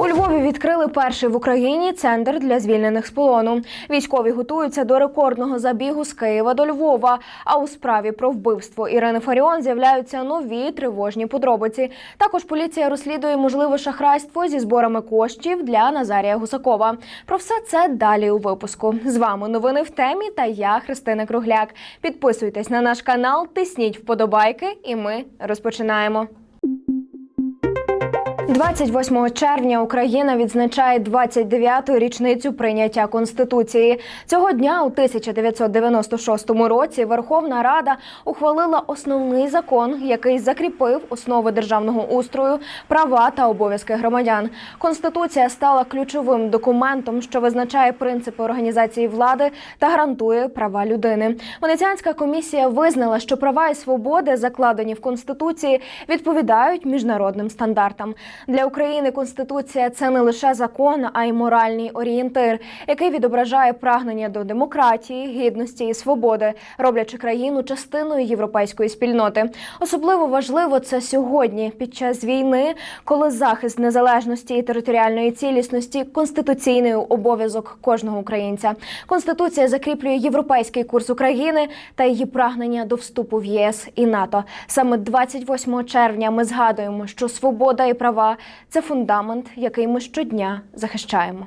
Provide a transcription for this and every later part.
У Львові відкрили перший в Україні центр для звільнених з полону. Військові готуються до рекордного забігу з Києва до Львова. А у справі про вбивство Ірини Фаріон з'являються нові тривожні подробиці. Також поліція розслідує можливе шахрайство зі зборами коштів для Назарія Гусакова. Про все це далі у випуску. З вами новини в темі та я Христина Кругляк. Підписуйтесь на наш канал, тисніть вподобайки, і ми розпочинаємо. 28 червня Україна відзначає 29-ту річницю прийняття конституції. Цього дня у 1996 році Верховна Рада ухвалила основний закон, який закріпив основи державного устрою, права та обов'язки громадян. Конституція стала ключовим документом, що визначає принципи організації влади та гарантує права людини. Венеціанська комісія визнала, що права і свободи, закладені в конституції, відповідають міжнародним стандартам. Для України конституція це не лише закон, а й моральний орієнтир, який відображає прагнення до демократії, гідності і свободи, роблячи країну частиною європейської спільноти. Особливо важливо це сьогодні, під час війни, коли захист незалежності і територіальної цілісності конституційний обов'язок кожного українця. Конституція закріплює європейський курс України та її прагнення до вступу в ЄС і НАТО. Саме 28 червня ми згадуємо, що свобода і права це фундамент, який ми щодня захищаємо.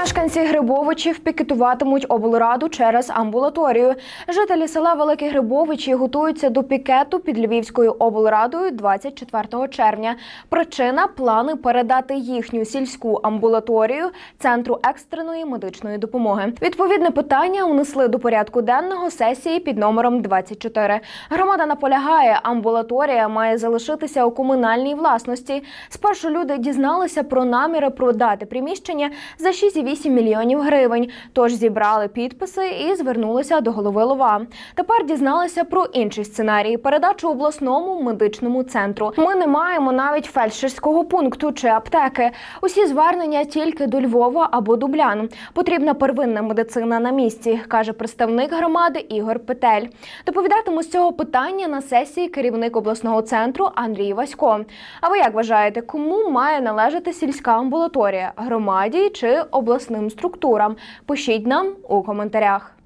Мешканці Грибовичів пікетуватимуть облраду через амбулаторію. Жителі села Великі Грибовичі готуються до пікету під Львівською облрадою 24 червня. Причина плани передати їхню сільську амбулаторію центру екстреної медичної допомоги. Відповідне питання унесли до порядку денного сесії під номером 24. Громада наполягає, амбулаторія має залишитися у комунальній власності. Спершу люди дізналися про наміри продати приміщення за 6,8 мільйонів гривень. Тож зібрали підписи і звернулися до голови Лова. Тепер дізналися про інший сценарій передачу обласному медичному центру. Ми не маємо навіть фельдшерського пункту чи аптеки. Усі звернення тільки до Львова або Дублян. Потрібна первинна медицина на місці, каже представник громади Ігор Петель. Доповідатиму з цього питання на сесії керівник обласного центру Андрій Васько. А ви як вважаєте, кому має належати сільська амбулаторія громаді чи обласним структурам? Пишіть нам у коментарях.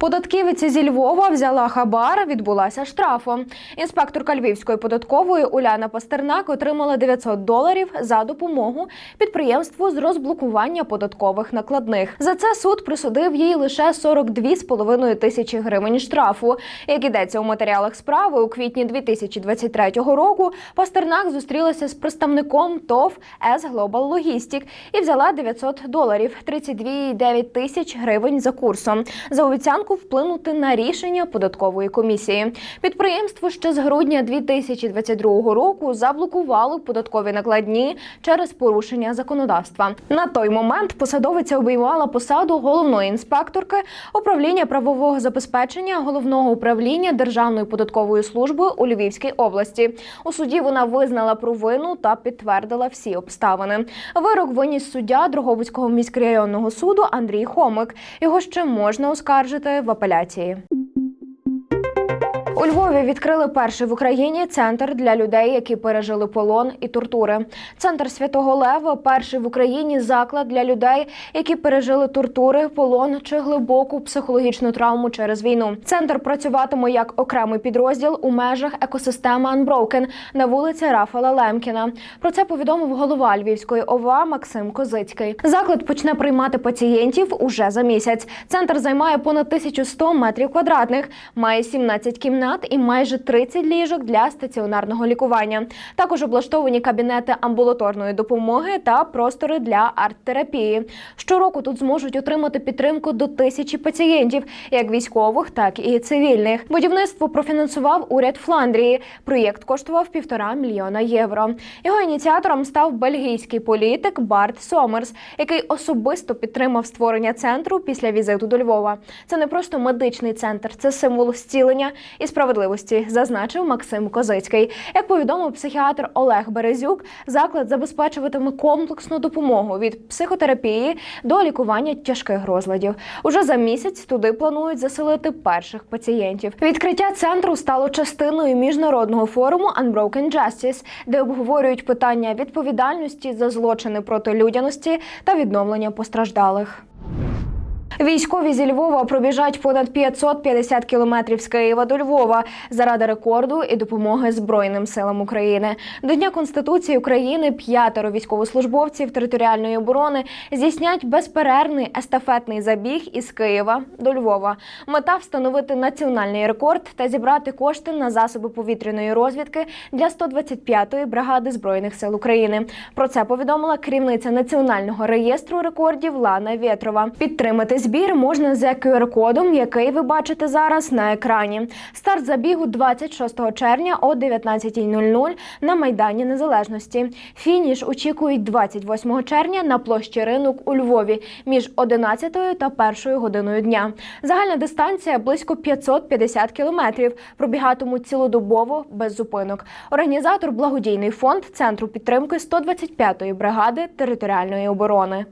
Податківиця зі Львова взяла хабар, відбулася штрафом. Інспекторка Львівської податкової Уляна Пастернак отримала 900 доларів за допомогу підприємству з розблокування податкових накладних. За це суд присудив їй лише 42,5 тисячі гривень штрафу. Як ідеться у матеріалах справи, у квітні 2023 року Пастернак зустрілася з представником ТОВ «С Global Logistic» і взяла 900 доларів, 32,9 тисяч гривень за курсом. За обіцянку вплинути на рішення податкової комісії. Підприємство ще з грудня 2022 року заблокувало податкові накладні через порушення законодавства. На той момент посадовиця обіймала посаду головної інспекторки управління правового забезпечення головного управління Державної податкової служби у Львівській області. У суді вона визнала провину та підтвердила всі обставини. Вирок виніс суддя Дрогобицького міськрайонного суду Андрій Хомик. Його ще можна оскаржити в апеляції. У Львові відкрили перший в Україні центр для людей, які пережили полон і тортури. Центр святого Лева перший в Україні заклад для людей, які пережили тортури, полон чи глибоку психологічну травму через війну. Центр працюватиме як окремий підрозділ у межах екосистеми Unbroken на вулиці Рафала Лемкіна. Про це повідомив голова Львівської ОВА Максим Козицький. Заклад почне приймати пацієнтів уже за місяць. Центр займає понад 1100 метрів квадратних, має 17 кімнат і майже 30 ліжок для стаціонарного лікування. Також облаштовані кабінети амбулаторної допомоги та простори для арт-терапії. Щороку тут зможуть отримати підтримку до тисячі пацієнтів, як військових, так і цивільних. Будівництво профінансував уряд Фландрії. Проєкт коштував півтора мільйона євро. Його ініціатором став бельгійський політик Барт Сомерс, який особисто підтримав створення центру після візиту до Львова. Це не просто медичний центр, це символ зцілення і справедливості, зазначив Максим Козицький. Як повідомив психіатр Олег Березюк, заклад забезпечуватиме комплексну допомогу від психотерапії до лікування тяжких розладів. Уже за місяць туди планують заселити перших пацієнтів. Відкриття центру стало частиною міжнародного форуму Unbroken Justice, де обговорюють питання відповідальності за злочини проти людяності та відновлення постраждалих. Військові зі Львова пробіжать понад 550 кілометрів з Києва до Львова заради рекорду і допомоги Збройним силам України. До Дня Конституції України п'ятеро військовослужбовців територіальної оборони здійснять безперервний естафетний забіг із Києва до Львова. Мета встановити національний рекорд та зібрати кошти на засоби повітряної розвідки для 125-ї бригади збройних сил України. Про це повідомила керівниця національного реєстру рекордів Лана Вєтрова. Підтримати збір можна за QR-кодом, який ви бачите зараз на екрані. Старт забігу 26 червня о 19.00 на Майдані Незалежності. Фініш очікують 28 червня на площі ринок у Львові між 11 та 1 годиною дня. Загальна дистанція близько 550 кілометрів. Пробігатимуть цілодобово без зупинок. Організатор благодійний фонд центру підтримки 125-ї бригади територіальної оборони.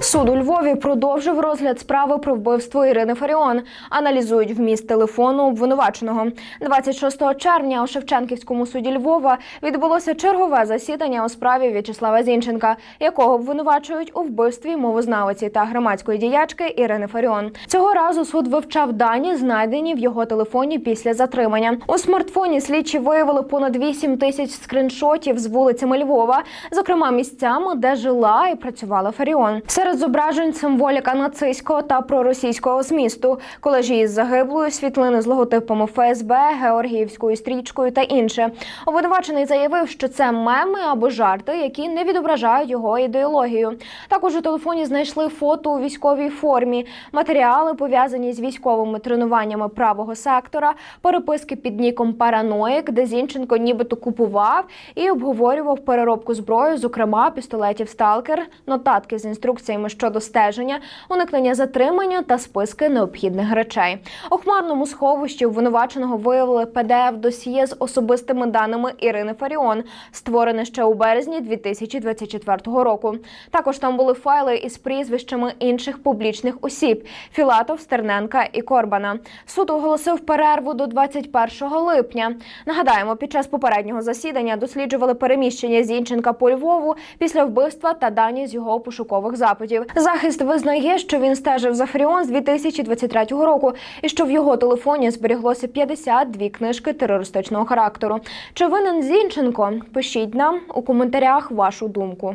Суд у Львові продовжив розгляд справи про вбивство Ірини Фаріон. Аналізують вміст телефону обвинуваченого. 26 червня у Шевченківському суді Львова відбулося чергове засідання у справі В'ячеслава Зінченка, якого обвинувачують у вбивстві мовознавиці та громадської діячки Ірини Фаріон. Цього разу суд вивчав дані, знайдені в його телефоні після затримання. У смартфоні слідчі виявили понад 8 тисяч скріншотів з вулицями Львова, зокрема місцями, де жила і працювала Фаріон. Серед зображень символіка нацистського та проросійського змісту, колежі із загиблою, світлини з логотипами ФСБ, Георгіївською стрічкою та інше. Обвинувачений заявив, що це меми або жарти, які не відображають його ідеологію. Також у телефоні знайшли фото у військовій формі, матеріали пов'язані з військовими тренуваннями правого сектора, переписки під ніком Параноїк, де Зінченко нібито купував і обговорював переробку зброї, зокрема пістолетів Сталкер, нотатки з інструкціями щодо стеження, уникнення затримання та списки необхідних речей. У хмарному сховищі обвинуваченого виявили pdf досьє з особистими даними Ірини Фаріон, створене ще у березні 2024 року. Також там були файли із прізвищами інших публічних осіб: Філатов, Стерненка і Корбана. Суд оголосив перерву до 21 липня. Нагадаємо, під час попереднього засідання досліджували переміщення Зінченка по Львову після вбивства та дані з його пошукових запитів. Захист визнає, що він стежив за Фріон з 2023 року, і що в його телефоні зберіглося 52 книжки терористичного характеру. Чи винен Зінченко? Пишіть нам у коментарях вашу думку.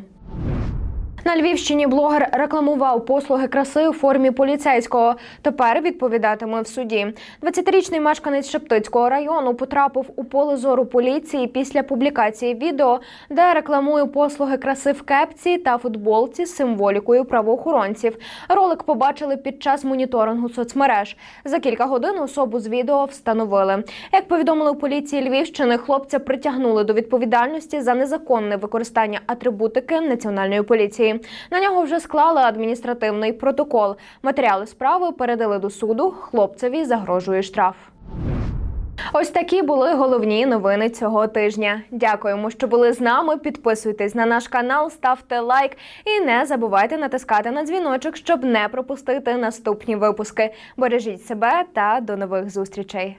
На Львівщині блогер рекламував послуги краси у формі поліцейського. Тепер відповідатиме в суді. 20-річний мешканець Шептицького району потрапив у поле зору поліції після публікації відео, де рекламує послуги краси в кепці та футболці з символікою правоохоронців. Ролик побачили під час моніторингу соцмереж. За кілька годин особу з відео встановили. Як повідомили у поліції Львівщини, хлопця притягнули до відповідальності за незаконне використання атрибутики національної На нього вже склали адміністративний протокол. Матеріали справи передали до суду. Хлопцеві загрожує штраф. Ось такі були головні новини цього тижня. Дякуємо, що були з нами. Підписуйтесь на наш канал, ставте лайк і не забувайте натискати на дзвіночок, щоб не пропустити наступні випуски. Бережіть себе та до нових зустрічей.